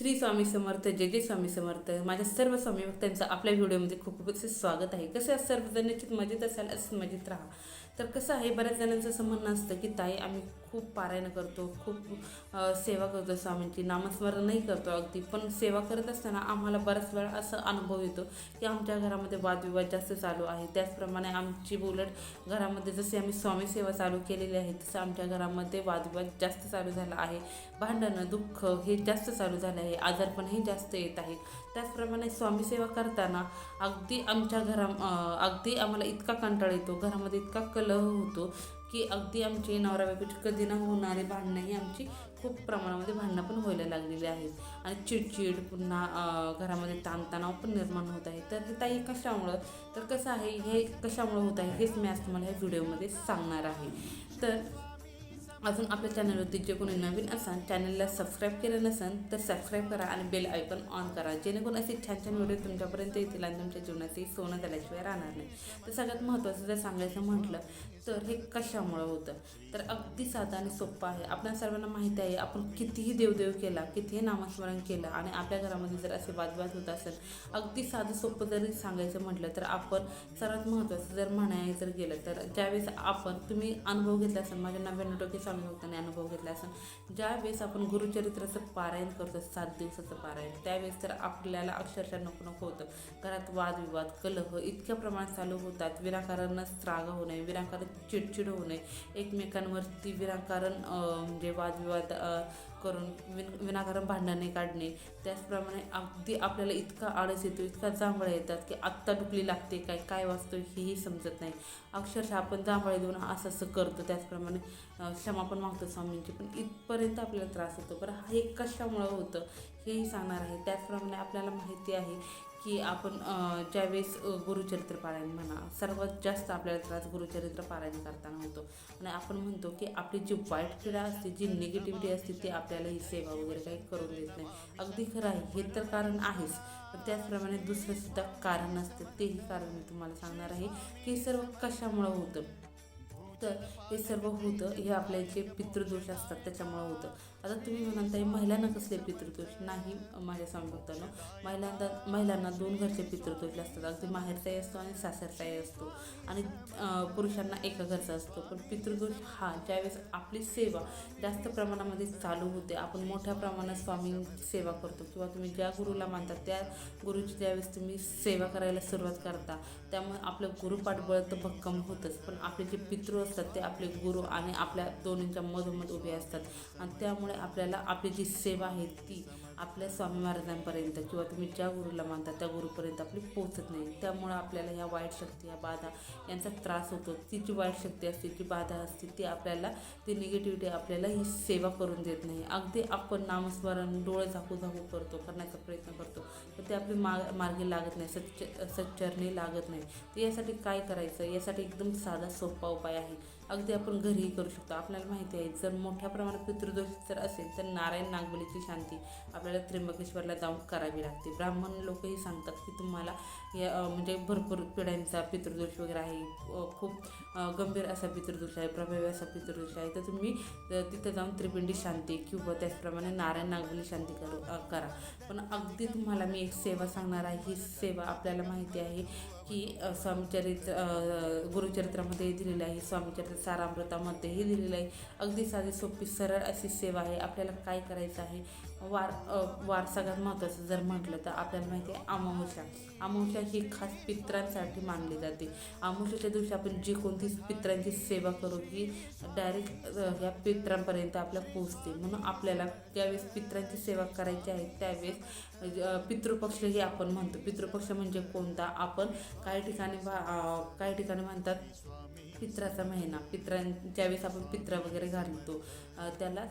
श्री स्वामी समर्थ जय जय स्वामी समर्थ. माझ्या सर्व स्वामी भक्तांचं आपल्या व्हिडिओमध्ये खूप खूप असे स्वागत आहे. कसे सर्वजण? निश्चित मजेत असाल असं मजेत राहा. तर कसं आहे बऱ्याच जणांचं असं म्हणणं असतं की ताई आम्ही खूप पारायण करतो खूप सेवा करतो स्वामींची नामस्मरण नाही करतो अगदी पण सेवा करत असताना आम्हाला बऱ्याच वेळा असं अनुभव येतो की आमच्या घरामध्ये वादविवाद जास्त चालू आहे. त्याचप्रमाणे आमची उलट घरामध्ये जसे आम्ही स्वामी सेवा चालू केलेली आहे तसं आमच्या घरामध्ये वादविवाद जास्त चालू झाला आहे. भांडणं दुःख हे जास्त चालू झालं आहे. आजारपण हे जास्त येत आहे त्याचप्रमाणे स्वामीसेवा करताना अगदी आमच्या घरा अगदी आम्हाला इतका कंटाळा येतो. घरामध्ये इतका कलह होतो की अगदी आमची नवरा बायकोची कधी न होणारी भांडणं ही आमची खूप प्रमाणामध्ये भांडणं पण व्हायला लागलेली आहेत. आणि चिडचिड पुन्हा घरामध्ये ताणतणाव पण निर्माण होत आहे. तर हे ताई कशामुळं तर कसं आहे हे कशामुळं होत आहे हेच मी आज तुम्हाला ह्या व्हिडिओमध्ये सांगणार आहे. तर अजून आपल्या चॅनलवरती जे कोणी नवीन असाल चॅनलला सबस्क्राईब केलं नसेल तर सबस्क्राईब करा आणि बेल आयकॉन ऑन करा. जेणेकरून असे छान छान व्हिडिओ तुमच्यापर्यंत येतील आणि तुमच्या जीवनाचे सोनं झाल्याशिवाय राहणार नाही. तर सगळ्यात महत्त्वाचं जर सांगायचं म्हटलं तर हे कशामुळं होतं? तर अगदी साधं आणि सोपं आहे. आपल्या सर्वांना माहिती आहे आपण कितीही देवदेव केला कितीही नामस्मरण केलं आणि आपल्या घरामध्ये जर असे वादवाद होत असेल अगदी साधं सोपं जरी सांगायचं म्हटलं तर आपण सर्वात महत्त्वाचं जर म्हणायचं जर गेलं तर ज्यावेळेस आपण तुम्ही अनुभव घेतला असेल माझ्या नव्याण्णव टक्के स्वामी भक्तांनी अनुभव घेतला असून ज्यावेळेस आपण गुरुचरित्राचं पारायण करतो सात दिवसाचं पारायण त्यावेळेस तर आपल्याला अक्षरशः नको नको होतं. घरात वादविवाद कलह इतक्या प्रमाणात चालू होतात. विनाकारण त्राग होऊ नये विनाकारण चिडचिड होऊ नये. एकमेकांवरती विनाकारण म्हणजे वादविवाद करून विन विनाकारण भांडणे काढणे. त्याचप्रमाणे अगदी आपल्याला इतका आळस येतो इतका जांभळा येतात की आत्ता डुकली लागते काय काय वाचतो हेही समजत नाही. अक्षरशः आपण जांभळे देऊन असं असं करतो. त्याचप्रमाणे क्षमा पण मागतो स्वामींची पण इथपर्यंत आपल्याला त्रास होतो. बरं हे कशामुळं होतं हेही सांगणार आहे. त्याचप्रमाणे आपल्याला माहिती आहे की आपण ज्यावेळेस गुरुचरित्र पारायण म्हणा सर्वात जास्त आपल्याला त्रास गुरुचरित्र पारायण करताना होतो. आणि आपण म्हणतो की आपली जी वाईट क्रीडा असते जी निगेटिव्हिटी असते ती आपल्याला ही सेवा वगैरे काही करून देत नाही. अगदी खरं आहे हे तर कारण आहेच. पण त्याचप्रमाणे दुसरं सुद्धा कारण असतं तेही कारण मी तुम्हाला सांगणार आहे की हे सर्व कशामुळं होतं? तर हे सर्व होतं हे आपले जे पितृदोष असतात त्याच्यामुळं होतं. आता तुम्ही म्हणताय महिलांना कसले पितृदोष? नाही माझ्या समजताना महिलांना महिलांना दोन घरचे पितृदोष असतात. अगदी माहेरचाही असतो आणि सासरचाही असतो. आणि पुरुषांना एका घरचा असतो. पण पितृदोष हा ज्यावेळेस आपली सेवा जास्त प्रमाणामध्ये चालू होते आपण मोठ्या प्रमाणात स्वामींची सेवा करतो किंवा तुम्ही ज्या गुरुला मानता त्या गुरुची ज्यावेळेस तुम्ही सेवा करायला सुरुवात करता त्यामुळे आपलं गुरुपाठबळ तर भक्कम होतंच. पण आपले जे पितृ असतात ते आपले गुरु आणि आपल्या दोन्हींच्या मधोमध उभे असतात. आणि त्यामुळे आपल्याला आपली जी सेवा आहे ती आपल्या स्वामी महाराजांपर्यंत किंवा तुम्ही ज्या गुरुला मानता त्या गुरुपर्यंत आपली पोचत नाही. त्यामुळं आपल्याला ह्या वाईट शक्ती या बाधा यांचा त्रास होतो. ती जी वाईट शक्ती असते जी बाधा असते ती आपल्याला ती निगेटिव्हिटी आपल्याला ही सेवा करून देत नाही. अगदी आपण नामस्मरण डोळे झाकू झाकू करतो करण्याचा प्रयत्न करतो पण ते आपली मा मार्गी लागत नाही सच्च सच्चरणी लागत नाही. तर यासाठी काय करायचं? यासाठी एकदम साधा सोपा उपाय आहे. अगदी आपण घरीही करू शकतो. आपल्याला माहिती आहे जर मोठ्या प्रमाणात पितृदोष जर असेल तर नारायण नागबलीची शांती आपल्याला त्र्यंबकेश्वरला जाऊन करावी लागते. ब्राह्मण लोकही सांगतात की तुम्हाला या म्हणजे भरपूर पिढ्यांचा पितृदोष वगैरे आहे. खूप गंभीर असा पितृदोष आहे प्रभावी असा पितृदोष आहे. तर तुम्ही तिथं जाऊन त्रिपिंडी शांती किंवा त्याचप्रमाणे नारायण नागबली शांती करू करा. पण अगदी तुम्हाला मी एक सेवा सांगणार आहे. ही सेवा आपल्याला माहिती आहे की स्वामीचरित स्वामीचरित्र गुरुचरित्रामध्ये दिलेलं आहे स्वामीचरित्र सारामृतामध्येही दिलेलं आहे. अगदी साधी सोपी सरळ अशी सेवा आहे. आपल्याला काय करायचं आहे? वार वार सगळ्यात महत्त्वाचं जर म्हटलं तर आपल्याला माहिती आहे अमावस्या. अमावस्या ही खास पित्रांसाठी मानली जाते. अमावस्याच्या दिवशी आपण जी कोणती पित्रांची सेवा करू ही डायरेक्ट ह्या पित्रांपर्यंत आपल्या पोचते म्हणून आपल्याला ज्यावेळेस पित्रांची सेवा करायची आहे त्यावेळेस म्हणजे, पितृपक्ष हे आपण म्हणतो. पितृपक्ष म्हणजे कोणता? आपण काही ठिकाणी काही ठिकाणी म्हणतात पित्राचा महिना. पित्रां ज्यावेळेस आपण पित्रा वगैरे घालतो त्यालाच त्याला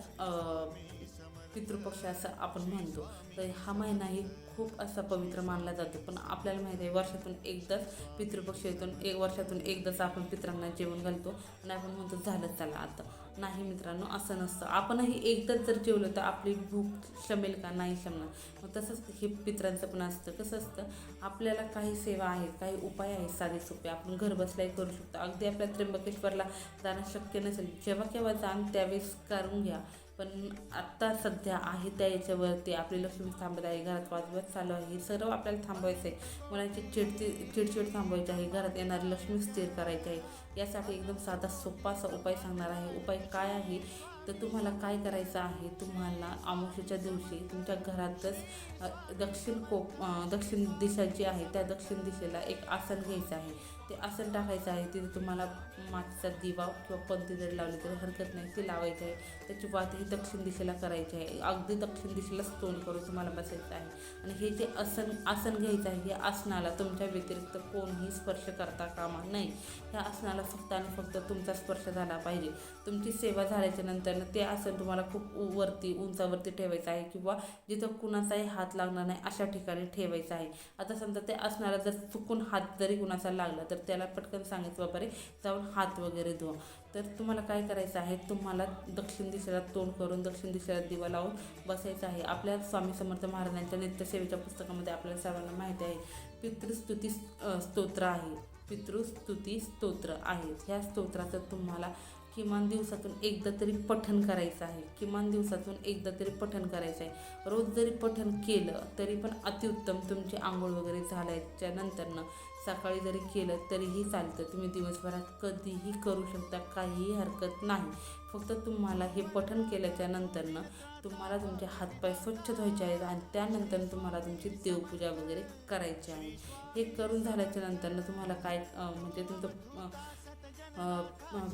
पितृपक्ष असं आपण म्हणतो. तर हा महिनाही खूप असा पवित्र मानला जातो. पण आपल्याला माहिती आहे वर्षातून एकदाच पितृपक्ष येतून एक वर्षातून एकदाच आपण पित्रांना जेवण घालतो. आणि आपण म्हणतो झालंच चला आता. नाही मित्रांनो असं नसतं. आपणही एकदाच जर जेवलं तर आपली भूक शमेल का? नाही शमणार. मग तसंच हे पित्रांचं पण असतं. कसं असतं? आपल्याला काही सेवा आहेत काही उपाय आहेत साधे सोपे. आपण घरबसल्याही करू शकतो. अगदी आपल्या त्र्यंबकेश्वरला जाणं शक्य नसेल जेव्हा केव्हा जाण त्यावेळेस करून घ्या. पण आत्ता सध्या आहे त्या याच्यावरती आपली लक्ष्मी थांबत आहे घरात वादविवाद चालू आहे. हे सर्व आपल्याला थांबवायचं आहे मुलांची चिडती चिडचिड थांबवायची आहे. घरात येणारी लक्ष्मी स्थिर करायची आहे. यासाठी एकदम साधा सोपा असा उपाय सांगणार आहे. उपाय काय आहे? तर तुम्हाला काय करायचं आहे? तुम्हाला अमावस्येच्या दिवशी तुमच्या घरातच दक्षिण कोप दक्षिण दिशा जी आहे त्या दक्षिण दिशेला एक आसन घ्यायचं आहे. ते आसन टाकायचं आहे तिथे तुम्हाला मातीचा दिवा किंवा पंथी जरी लावली तरी हरकत नाही ती लावायचं आहे. त्याची वात ही दक्षिण दिशेला करायची आहे. अगदी दक्षिण दिशेलाच तोंड करून तुम्हाला बसायचं आहे. आणि हे जे आसन आसन घ्यायचं आहे हे आसनाला तुमच्या व्यतिरिक्त कोणीही स्पर्श करता कामा नाही. ह्या आसनाला फक्त आणि फक्त तुमचा स्पर्श झाला पाहिजे. तुमची सेवा झाल्याच्यानंतर ते आसन तुम्हाला खूप उ- वरती उंचावरती ठेवायचं आहे किंवा जिथं कुणाचाही हात लागणार नाही अशा ठिकाणी ठेवायचं आहे. आता समजा ते आसनाला जर चुकून हात जरी कुणाचा लागला तर तर त्याला पटकन सांगायचं बाबा रे जाऊन हात वगैरे धुवा. तर तुम्हाला काय करायचं आहे तुम्हाला दक्षिण दिशेला तोंड करून दक्षिण दिशेला दिवा लावून बसायचं आहे. आपल्या स्वामी समर्थ महाराजांच्या नित्यसेवेच्या पुस्तकामध्ये आपल्याला सर्वांना माहिती आहे पितृस्तुती स्तोत्र आहे. पितृस्तुती स्तोत्र आहेत. ह्या स्तोत्राचं तुम्हाला किमान दिवसातून एकदा तरी पठण करायचं आहे. किमान दिवसातून एकदा तरी पठण करायचं आहे. रोज जरी पठण केलं तरी पण अतिउत्तम तुमची आंघोळ वगैरे झाल्याच्या नंतरनं सकाळी जरी केलं तरीही चालतं. तुम्ही दिवसभरात कधीही करू शकता काहीही हरकत नाही. फक्त तुम्हाला हे पठण केल्याच्या नंतरनं तुम्हाला तुमचे हातपाय स्वच्छ धुवायचे आहेत आणि त्यानंतर तुम्हाला तुमची देवपूजा वगैरे करायची आहे. हे करून झाल्याच्या नंतरनं तुम्हाला काय म्हणजे तुमचं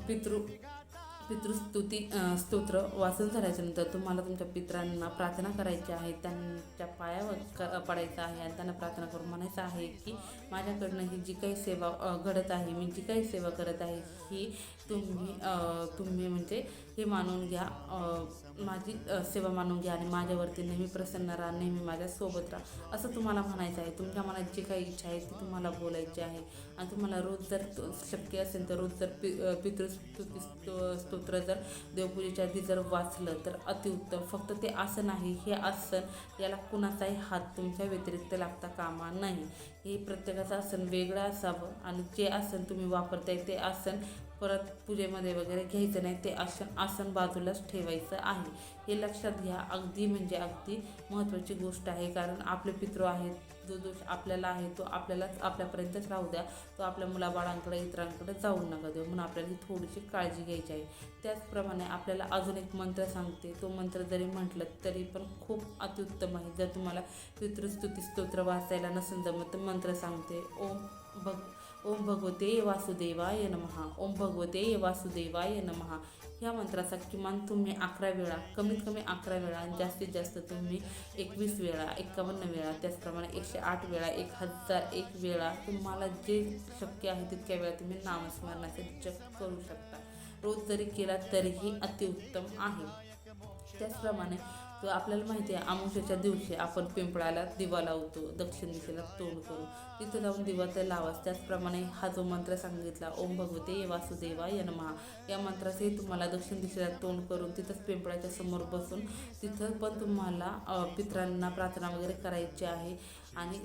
पितृ पितृस्तुती स्तोत्र वाचून झाल्याच्यानंतर तुम्हाला तुमच्या पित्रांना प्रार्थना करायची आहे त्यांच्या पायावर क पडायचं आहे आणि त्यांना प्रार्थना करून म्हणायचं आहे की माझ्याकडनं ही जी काही सेवा घडत आहे मी जी काही सेवा करत आहे ही तुम्ही तुम्ही म्हणजे हे मानून घ्या. माझी सेवा मानून घ्या आणि माझ्यावरती नेहमी प्रसन्न राहा नेहमी माझ्यासोबत राहा. असं तुम्हाला म्हणायचं आहे. तुमच्या मनात जी काही इच्छा आहे ती तुम्हाला बोलायची आहे. आणि तुम्हाला रोज जर शक्य असेल तर रोज जर पि पितृ स्तोत्र जर देवपूजेच्या आधी जर वाचलं तर अतिउत्तम. फक्त ते आसन आहे हे आसन याला कुणाचाही हात तुमच्या व्यतिरिक्त लागता कामा नाही. हे प्रत्येकाचं आसन वेगळं असावं आणि जे आसन तुम्ही वापरताय ते आसन परत पूजेमध्ये वगैरे घ्यायचं नाही ते आसन आसन बाजूलाच ठेवायचं आहे. हे लक्षात घ्या अगदी म्हणजे अगदी महत्त्वाची गोष्ट आहे. कारण आपले पितृ आहेत जो दोष आपल्याला आहे तो आपल्यालाच आपल्यापर्यंतच राहू द्या. तो आपल्या मुलाबाळांकडे इतरांकडे जाऊ नका देऊ. म्हणून आपल्याला ही थोडीशी काळजी घ्यायची आहे. त्याचप्रमाणे आपल्याला अजून एक मंत्र सांगते. तो मंत्र जरी म्हटलं तरी पण खूप अत्युत्तम आहे. जर तुम्हाला पितृस्तुती स्तोत्र वाचायला नसेल जमत तर मंत्र सांगते. ओम भग ओम भगवते वासुदेवाय नमहा ओम भगवते वासुदेवाय नमहा ह्या मंत्राचा किमान तुम्ही अकरा वेळा कमीत कमी अकरा वेळा आणि जास्तीत जास्त तुम्ही एकवीस वेळा एकावन्न वेळा त्याचप्रमाणे एकशे आठ वेळा एक हजार एक वेळा तुम्हाला जे शक्य आहे तितक्या वेळा तुम्ही नामस्मरणाचा जप करू शकता. रोज जरी केला तरीही अतिउत्तम आहे. त्याचप्रमाणे तर आपल्याला माहिती आहे अमावस्येच्या दिवशी आपण पिंपळाला दिवा लावतो दक्षिण दिशेला तोंड करून तिथं जाऊन दिवा तर लावाच. त्याचप्रमाणे हा जो मंत्र सांगितला ओम भगवते ये वासुदेवा ये नमः. या मंत्राचंही तुम्हाला दक्षिण दिशेला तोंड करून तिथंच पिंपळाच्या समोर बसून तिथं पण तुम्हाला पित्रांना पितरांना प्रार्थना वगैरे करायची आहे. आणि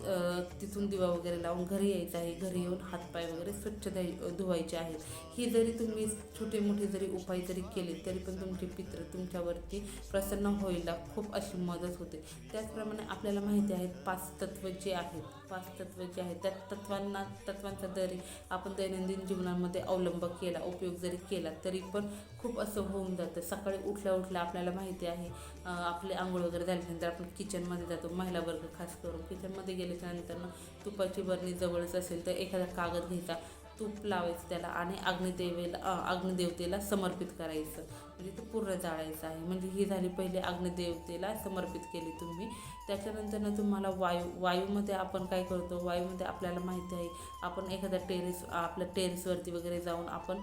तिथून दिवा वगैरे लावून घरी यायचं आहे. घरी येऊन हातपाय वगैरे स्वच्छ द्याय धुवायचे आहेत. ही जरी तुम्ही छोटे मोठे जरी उपाय जरी केले तरी पण तुमचे पित्र तुमच्यावरती प्रसन्न व्हायला खूप अशी मदत होते. त्याचप्रमाणे आपल्याला माहिती आहेत पाच तत्त्व जे आहेत पाच तत्व जे आहेत त्या तत्वांना तत्वांचा जरी आपण दैनंदिन जीवनामध्ये अवलंब केला उपयोग जरी केला तरी पण खूप असं होऊन जातं. सकाळी उठल्या उठल्या आपल्याला माहिती आहे आपले आंघोळ वगैरे झाल्यानंतर आपण किचनमध्ये जातो. महिला वर्ग खास करून. किचनमध्ये गेल्याच्यानंतर तुपाची बरणी जवळच असेल तर एखादा कागद घ्यायचा तूप लावायचं त्याला आणि अग्निदेवेला अग्निदेवतेला समर्पित करायचं. म्हणजे ते पूर्ण जाळायचं आहे. म्हणजे ही झाली पहिले अग्निदेवतेला समर्पित केली तुम्ही. त्याच्यानंतर तुम्हाला वायू वायूमध्ये आपण काय करतो? वायूमध्ये आपल्याला माहिती आहे आपण एखाद्या टेरेस आपल्या टेरेसवरती वगैरे जाऊन आपण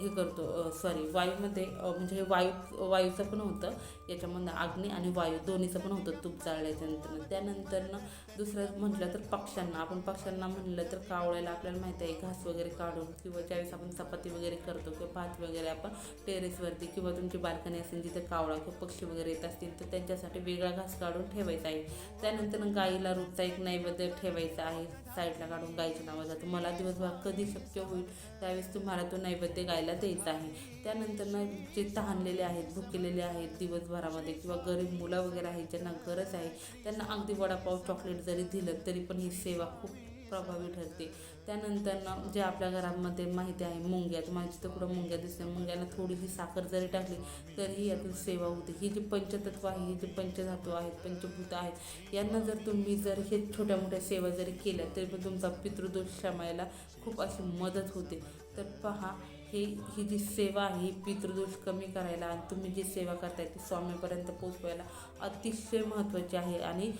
हे करतो सॉरी वायूमध्ये म्हणजे हे वायू वायूचं पण होतं याच्यामधनं अग्नी आणि वायू दोन्हीचं पण होतं तूप जाळल्याच्या नंतर त्यानंतरनं दुसरं म्हटलं तर पक्ष्यांना आपण पक्ष्यांना म्हणलं तर कावळ्याला आपल्याला माहिती आहे घास वगैरे काढून किंवा ज्यावेळेस आपण चपाती वगैरे करतो किंवा भात वगैरे आपण टेरेसवरती किंवा तुमची बाल्कनी असेल जिथे कावळा किंवा पक्षी वगैरे येत असतील तर त्यांच्यासाठी वेगळा घास काढून ठेवायचा आहे. त्यानंतर गाईला रोजचा एक नैवेद्य ठेवायचा आहे. साईडला काढून गाईच्या नावाचा. तर मला दिवसभर कधी शक्य होईल त्यावेळेस तुम्हाला तो नैवेद्य गायला द्यायचा आहे. त्यानंतर ना जे तहानलेले आहेत भुकेलेले आहेत दिवसभरामध्ये किंवा गरीब मुलं वगैरे आहेत ज्यांना गरज आहे त्यांना अगदी वडापाव चॉकलेट जरी दिलं तरी पण ही सेवा खूप प्रभावी ठरते. त्यानंतर ना जे आपल्या घरामध्ये माहिती आहे मुंग्या तुम्हाला तर कुठं मुंग्या दिसते मुंग्याला थोडीशी साखर जरी टाकली तरीही यातून सेवा होते. ही जी पंचतत्व आहे ही जी पंचधातू आहेत पंचभूत आहेत यांना जर तुम्ही जर हे छोट्या मोठ्या सेवा जरी केल्या तरी पण तुमचा पितृदोष क्षमायला खूप अशी मदत होते. तर पहा हे ही जी सेवा आहे ही पितृदोष कमी करायला आणि तुम्ही जी सेवा करताय ती स्वामीपर्यंत पोचवायला अतिशय महत्त्वाची आहे. आणि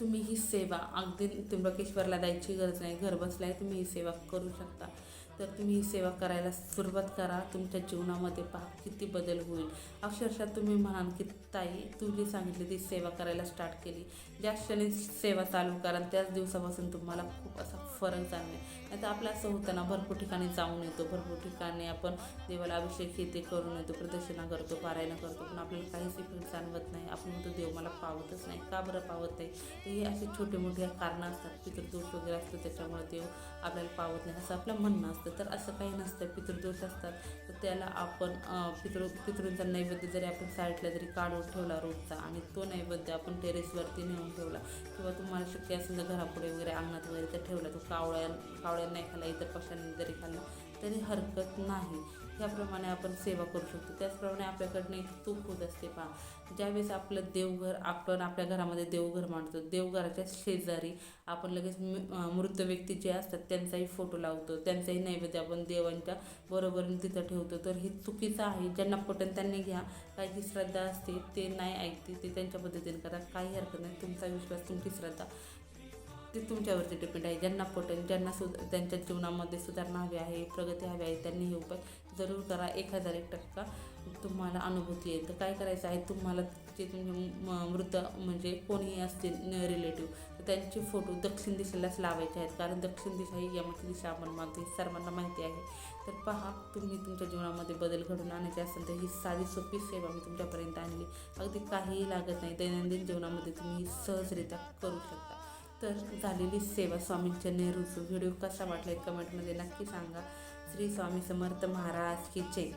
तुम्ही ही सेवा अगदी त्र्यंबकेश्वरला जायची गरज नाही. घरबसल्याही तुम्ही ही सेवा करू शकता. तर तुम्ही ही सेवा करायला सुरुवात करा. तुमच्या जीवनामध्ये पहा किती बदल होईल. अक्षरशः तुम्ही म्हणाल की ताई तू जी सांगितली ती सेवा करायला स्टार्ट केली. ज्या क्षणी सेवा चालू कराल त्याच दिवसापासून तुम्हाला खूप असा फरक जाणवेल. नाही तर आपलं असं होतं ना भरपूर ठिकाणी जाऊन येतो भरपूर ठिकाणी आपण देवाला अभिषेक हे ते करून येतो प्रदक्षिणा करतो पारायण करतो पण आपल्याला काहीच इफेक्ट जाणवत नाही. आपण म्हणतो देव मला पावतच नाही. का बरं पावत नाही? तर हे असे छोटे मोठे कारणं असतात. पितृदोष वगैरे असतो त्याच्यामुळे देव आपल्याला पावत नाही असं आपलं म्हणणं असतं. तर असं काही नसतं. पितृदोष असतात. तर त्याला आपण पितृ पितृंचा नैवेद्य जरी आपण साईडला जरी काढून ठेवला रोजचा आणि तो नैवेद्य आपण टेरेसवरती नेऊन ठेवला किंवा तुम्हाला शक्य असेल तर घरापुढे वगैरे अंगणात वगैरे तर ठेवला तो कावळ्या कावळ्या नाही खाल्ला इतर पक्षांनी जरी खाल्ला तरी हरकत नाही. ह्याप्रमाणे आपण सेवा करू शकतो. त्याचप्रमाणे आपल्याकडनं एक तूप होत असते पहा. ज्यावेळेस आपलं देवघर आपण आपल्या घरामध्ये देवघर मांडतो देवघराच्या शेजारी आपण लगेच मृत व्यक्ती जे असतात त्यांचाही फोटो लावतो त्यांचाही नैवेद्य आपण देवांच्या बरोबरीने तिथं ठेवतो. तर हे चुकीचं आहे. ज्यांना पटन त्यांनी घ्या. काही जी श्रद्धा असते ते नाही ऐकते ते त्यांच्या पद्धतीने करा. काही हरकत नाही. तुमचा विश्वास तुमची श्रद्धा ते तुमच्यावरती डिपेंड आहे. ज्यांना पटेल ज्यांना सुध त्यांच्या जीवनामध्ये सुधारणा हवी आहे प्रगती हवी आहे त्यांनी हे उपाय जरूर करा. एक हजार एक टक्का तुम्हाला अनुभूती येईल. तर काय करायचं आहे? तुम्हाला जे तुमचे म- मृत म्हणजे कोणीही असतील रिलेटिव्ह तर त्यांचे फोटो दक्षिण दिशेलाच लावायचे आहेत. कारण दक्षिण दिशा ही यमाची दिशा आपण मानतो. सर्वांना माहिती आहे. तर पहा तुम्ही तुमच्या जीवनामध्ये बदल घडून आणायचे असेल तर ही साधी सोपी सेवा मी तुमच्यापर्यंत आणली. अगदी काहीही लागत नाही. दैनंदिन जीवनामध्ये तुम्ही ही सहजरित्या करू शकता. तर झालेली सेवा स्वामींच्या नेहरूचं व्हिडिओ कसा वाटला आहे कमेंटमध्ये नक्की सांगा. श्री स्वामी समर्थ महाराज की जय.